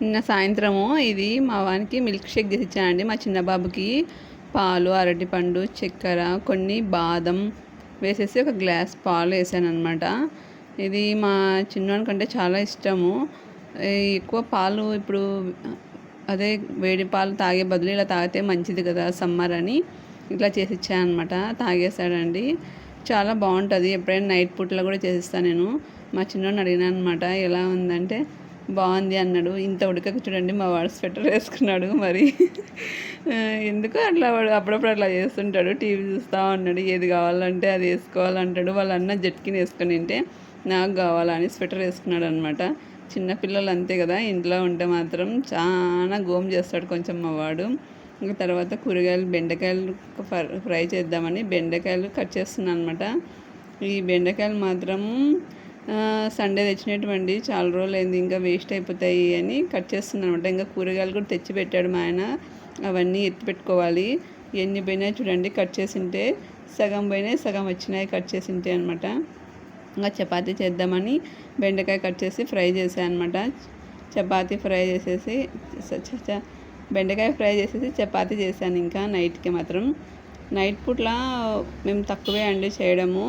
నిన్న సాయంత్రము ఇది మా వానికి మిల్క్ షేక్ చేసి ఇచ్చానండి. మా చిన్న బాబుకి పాలు అరటిపండు చక్కెర కొన్ని బాదం వేసేసి ఒక గ్లాస్ పాలు వేసాను అనమాట ఇది మా చిన్నవానికంటే చాలా ఇష్టము. ఎక్కువ పాలు ఇప్పుడు అదే వేడి పాలు తాగే బదులు ఇలా తాగితే మంచిది కదా సమ్మర్ అని ఇట్లా చేసి ఇచ్చాను అనమాట తాగేశాడండి చాలా బాగుంటుంది. ఎప్పుడైనా నైట్ పూటలో కూడా చేసిస్తాను నేను. మా చిన్నోడిని అడిగినాను అనమాట ఎలా ఉందంటే బాగుంది అన్నాడు. ఇంత ఉడకకు చూడండి మా వాడు స్వెటర్ వేసుకున్నాడు మరి. ఎందుకు అట్లా వాడు అప్పుడప్పుడు అట్లా చేస్తుంటాడు. టీవీ చూస్తూ ఉన్నాడు ఏది కావాలంటే అది వేసుకోవాలంటాడు. వాళ్ళ అన్న జట్కిని వేసుకొని తింటే నాకు కావాలని స్వెటర్ వేసుకున్నాడు అనమాట చిన్నపిల్లలు అంతే కదా ఇంట్లో ఉంటే మాత్రం చాలా గోమ్ చేస్తాడు కొంచెం మా వాడు. ఇంకా తర్వాత కూరగాయలు బెండకాయలు ఫ్రై చేద్దామని బెండకాయలు కట్ చేస్తున్నాను అనమాట ఈ బెండకాయలు మాత్రం సండే తెచ్చినటువంటి చాలా రోజులు అయింది ఇంకా వేస్ట్ అయిపోతాయి అని కట్ చేస్తున్నాను అనమాట ఇంకా కూరగాయలు కూడా తెచ్చి పెట్టాడు మా ఆయన. అవన్నీ ఎత్తి పెట్టుకోవాలి. ఎన్ని పోయినాయి చూడండి కట్ చేసింటే సగం పోయినాయి సగం వచ్చినాయి కట్ చేసింటే అనమాట ఇంకా చపాతీ చేద్దామని బెండకాయ కట్ చేసి ఫ్రై చేసాను అనమాట చపాతీ ఫ్రై చేసేసి బెండకాయ ఫ్రై చేసేసి చపాతీ చేశాను ఇంకా నైట్కి మాత్రం. నైట్ పూట్ల మేము తక్కువే అండి చేయడము.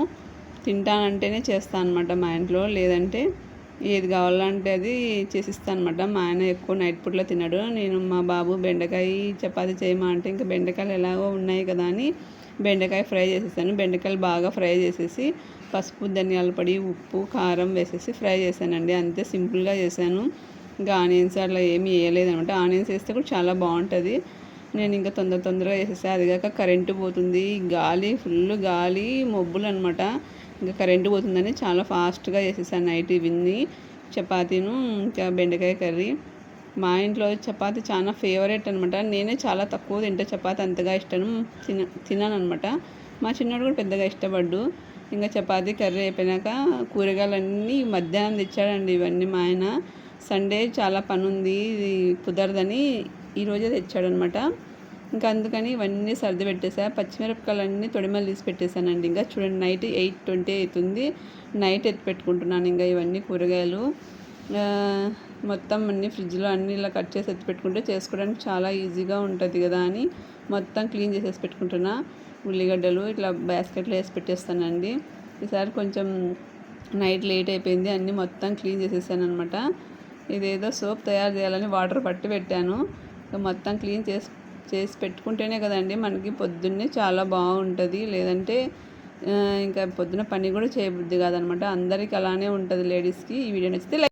తింటానంటేనే చేస్తాను అనమాట మా ఇంట్లో. లేదంటే ఏది కావాలంటే అది చేసిస్తాను అనమాట మా ఆయన ఎక్కువ నైట్ పూట్లో తినడు. నేను మా బాబు బెండకాయ చపాతి చేయమా అంటే ఇంకా బెండకాయలు ఎలాగో ఉన్నాయి కదా అని బెండకాయ ఫ్రై చేసేసాను. బెండకాయలు బాగా ఫ్రై చేసేసి పసుపు ధనియాల పొడి ఉప్పు కారం వేసేసి ఫ్రై చేశానండి. అంతే సింపుల్గా చేశాను. ఇంకా ఆనియన్స్ అట్లా ఏమి వేయలేదనమాట ఆనియన్స్ వేస్తే కూడా చాలా బాగుంటుంది. నేను ఇంకా తొందర తొందరగా వేసేసా. అది కాక కరెంటు పోతుంది. గాలి ఫుల్ గాలి మబ్బులు అనమాట ఇంకా కరెంటు పోతుందని చాలా ఫాస్ట్గా చేసేసాను నైట్ ఇవన్నీ. చపాతీను ఇంకా బెండకాయ కర్రీ. మా ఇంట్లో చపాతీ చాలా ఫేవరెట్ అనమాట నేనే చాలా తక్కువ తింటా చపాతీ అంతగా ఇష్టం తిన తిన్నాను అనమాట మా చిన్నోడు కూడా పెద్దగా ఇష్టపడ్డు. ఇంకా చపాతీ కర్రీ అయిపోయినాక కూరగాయలన్నీ మధ్యాహ్నం తెచ్చాడండి ఇవన్నీ మా ఆయన. సండే చాలా పని ఉంది కుదరదని ఈరోజే తెచ్చాడనమాట ఇంకా అందుకని ఇవన్నీ సర్ది పెట్టేసా. పచ్చిమిరపకాయలు అన్నీ తొడిమలు తీసి పెట్టేశానండి ఇంకా చూడండి నైట్ ఎయిట్ ట్వంటీ అవుతుంది. నైట్ ఎత్తి పెట్టుకుంటున్నాను ఇంకా ఇవన్నీ కూరగాయలు. మొత్తం అన్ని ఫ్రిడ్జ్లో అన్ని ఇలా కట్ చేసి ఎత్తి పెట్టుకుంటే చేసుకోవడానికి చాలా ఈజీగా ఉంటుంది కదా అని మొత్తం క్లీన్ చేసేసి పెట్టుకుంటున్నా. ఉల్లిగడ్డలు ఇట్లా బాస్కెట్లో వేసి పెట్టేస్తానండి. ఈసారి కొంచెం నైట్ లేట్ అయిపోయింది. అన్నీ మొత్తం క్లీన్ చేసేసాను అనమాట ఇదేదో సోప్ తయారు చేయాలని వాటర్ పట్టి పెట్టాను. మొత్తం క్లీన్ చేసి చేసి పెట్టుకుంటేనే కదండి మనకి పొద్దున్నే చాలా బాగుంటుంది. లేదంటే ఇంకా పొద్దున పని కూడా చేయబుద్ది కాదనమాట. అందరికి అలానే ఉంటుంది లేడీస్కి. ఈ వీడియో నచ్చితే